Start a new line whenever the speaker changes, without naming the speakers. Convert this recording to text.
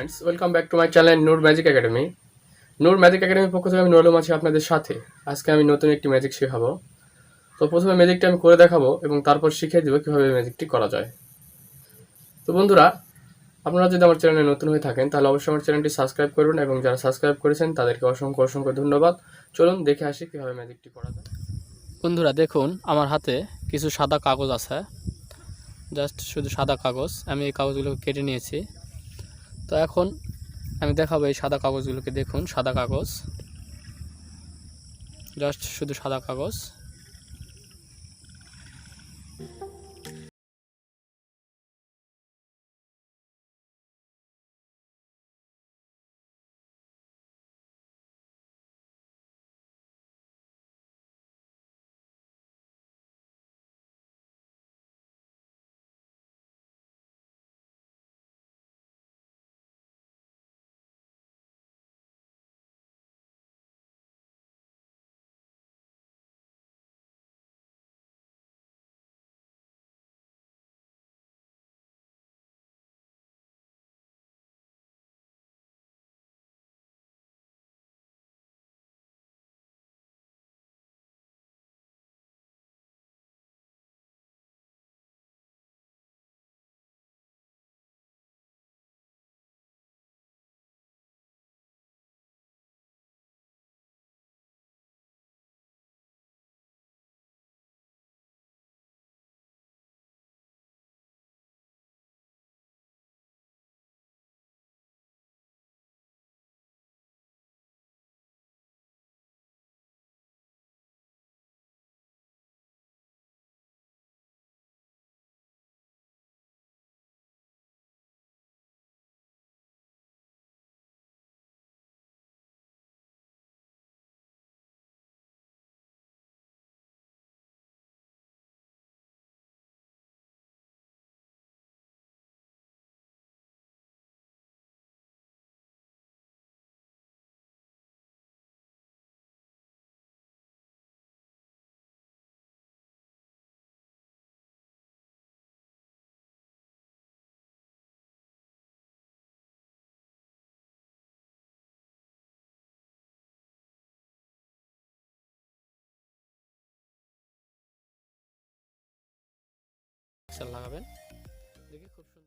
Friends welcome back to my channel Noor magic academy Noor magic একাডেমির পক্ষ থেকে আমি নুরুলম আছি আপনাদের সাথে। আজকে আমি নতুন একটি ম্যাজিক শেখাবো। তো প্রথমে ম্যাজিকটা আমি করে দেখাবো এবং তারপর শিখিয়ে দেবো কীভাবে ম্যাজিকটি করা যায়। তো বন্ধুরা, আপনারা যদি আমার চ্যানেলে নতুন হয়ে থাকেন, তাহলে অবশ্যই আমার চ্যানেলটি সাবস্ক্রাইব করবেন এবং যারা সাবস্ক্রাইব করেছেন, তাদেরকে অসংখ্য অসংখ্য ধন্যবাদ। চলুন দেখে আসি কীভাবে ম্যাজিকটি করা যায়।
বন্ধুরা, দেখুন, আমার হাতে কিছু সাদা কাগজ আছে। জাস্ট শুধু সাদা কাগজ। আমি এই কাগজগুলোকে কেটে নিয়েছি। তো এখন আমি দেখাবো এই সাদা কাগজগুলোকে দেখুন সাদা কাগজ। জাস্ট শুধু সাদা কাগজ। লাগাবেন। দেখি খুব সুন্দর